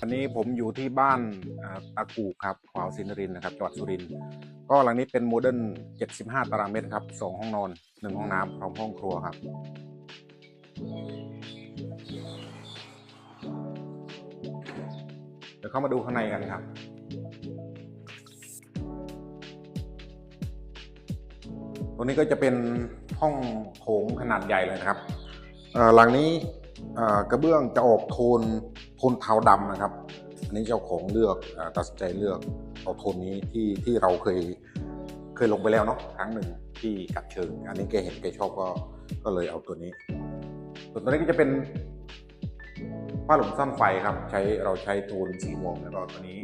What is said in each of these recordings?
อันนี้ผมอยู่ที่บ้านอาตากูครับขวาวสินรินนะครับจังหวัดสุรินทร์ก็หลังนี้เป็นโมเดิร์น75 ตารางเมตรครับสองห้องนอนหนึ่งห้องน้ำพร้อมห้องครัวครับ เข้ามาดูข้างในกันครับตรงนี้ก็จะเป็นห้องโถงขนาดใหญ่เลยนะครับหลังนี้กระเบื้องจะออกโทนโทนเทาดำนะครับ อันนี้เจ้าของเลือกอตัดสินใจเลือกเอาโทนนี้ที่ที่เราเคยเคยลงไปแล้วเนาะครั้งหนึ่งที่กัดเชิง อันนี้แกเห็นแกชอบก็ก็เลยเอาตัวนี้ ส่วนตัวนี้ก็จะเป็น ผ้าหลุมซ่อนไฟครับใช้เราใช้โทนสีม่วงแล้วก็ตัวนี้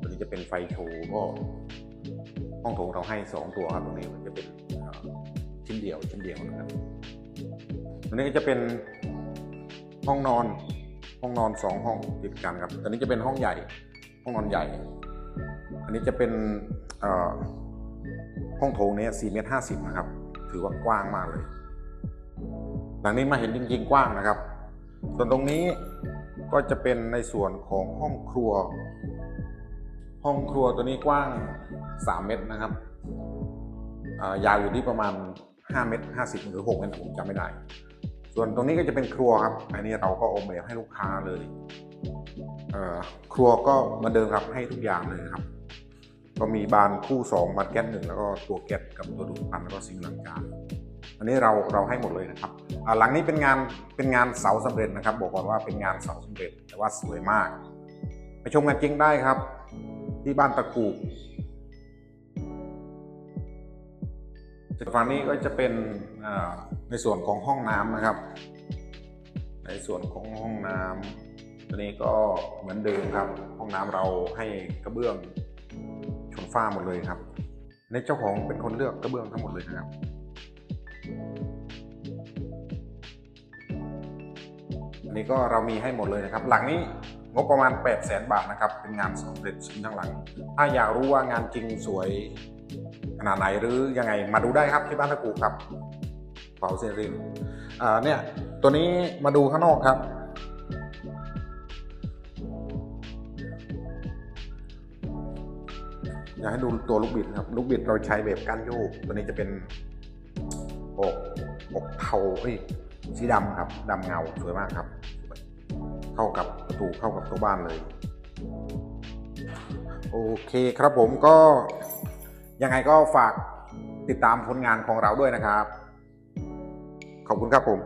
ตัวนี้จะเป็นไฟโชว์ก็ห้องโถงเราให้สองตัวครับตรงนี้มันจะเป็นชิ้นเดียวชิ้นเดียวนะครับตัวนี้ก็จะเป็นห้องนอนห้องนอนสองห้องติดกันครับตัวนี้จะเป็นห้องใหญ่ห้องนอนใหญ่ อันนี้จะเป็นห้องโถงเนี้สี่เมตรห้าสิบนะครับ ถือว่ากว้างมากเลย หลังนี้มาเห็นจริงๆกว้างนะครับ ส่วนตรงนี้ก็จะเป็นในส่วนของห้องครัว ห้องครัวตัวนี้กว้าง 3 เมตรนะครับยาวอยู่ที่ประมาณ 5 เมตร 50 หรือ 6 เมตรผมจำไม่ได้ ส่วนตรงนี้ก็จะเป็นครัวครับ อันนี้เราก็ออกแบบให้ลูกค้าเลยเครัวก็เหมาเดิมครับให้ทุกอย่างเลยครับ ก็มีบานคู่ 2บานแก๊สหนึ่งแล้วก็ตัวแก๊สกับตัวดูดควันแล้วก็ซิงค์ล้างจาน อันนี้เราเราให้หมดเลยนะครับหลังนี้เป็นงานเป็นงานเสาสำเร็จนะครับ บอกก่อนว่าเป็นงานเสาสำเร็จ แต่ว่าสวยมาก ไปชมงานจริงได้ครับ ที่บ้านตะกูฝั่งนี้ก็จะเป็นในส่วนของห้องน้ำนะครับ ในส่วนของห้องน้ำตัวนี้ก็เหมือนเดิมครับ ห้องน้ำเราให้กระเบื้องชนฝ้าหมดเลยครับในเจ้าของเป็นคนเลือกกระเบื้องทั้งหมดเลยนะครับ อันนี้ก็เรามีให้หมดเลยนะครับ หลังนี้งบประมาณ 8 0 0แสนบาทนะครับ เป็นงานสำเร็จชิ้นทั้งหลัง ถ้าอยากรู้ว่างานจริงสวยขนาดไหนหรือยังไงมาดูได้ครับที่บ้านตะกูครับเผาเซรินอ่าเนี่ยตัวนี้มาดูข้างนอกครับอยากให้ดูตัวลูกบิดครับลูกบิดเราใช้แบบก้านโยกตัวนี้จะเป็นอกอกเทาเอ้ย สีดำครับดำเงาสวยมากครับ เข้ากับประตูเข้ากับตัวบ้านเลย โอเคครับผมก็ยังไงก็ฝากติดตามผลงานของเราด้วยนะครับ ขอบคุณครับผม